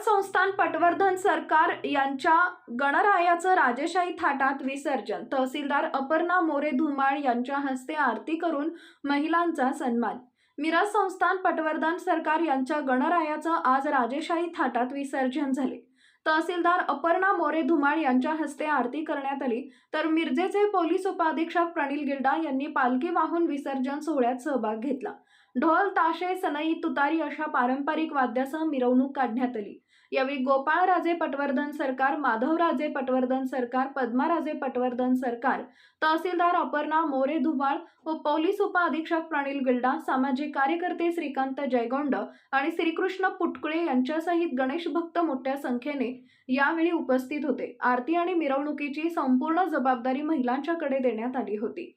संस्थान पटवर्धन सरकार यांच्या गणरायाचं राजेशाही थाटात विसर्जन. तहसीलदार अपर्णा मोरे धुमाळ यांच्या हस्ते आरती करून महिलांचा सन्मान. मिरज संस्थान पटवर्धन सरकार यांच्या गणरायाचं आज राजेशाही थाटात विसर्जन झाले. तहसीलदार अपर्णा मोरे धुमाळ यांच्या हस्ते आरती करण्यात आली. तर मिरजेचे पोलीस उपाधीक्षक प्रणिल गिल्डा यांनी पालखी वाहून विसर्जन सोहळ्यात सहभाग घेतला. ढोल ताशे सनई तुतारी अशा पारंपरिक वाद्यासह मिरवणूक काढण्यात आली. यावेळी गोपाळराजे पटवर्धन सरकार माधवराजे पटवर्धन सरकार पद्माराजे पटवर्धन सरकार तहसीलदार अपर्णा मोरे धुबाळ व पोलीस उपअधीक्षक प्रणिल गिल्डा सामाजिक कार्यकर्ते श्रीकांत जयगोंड आणि श्रीकृष्ण पुटकुळे यांच्यासहित गणेश भक्त मोठ्या संख्येने यावेळी उपस्थित होते. आरती आणि मिरवणुकीची संपूर्ण जबाबदारी महिलांच्याकडे देण्यात आली होती.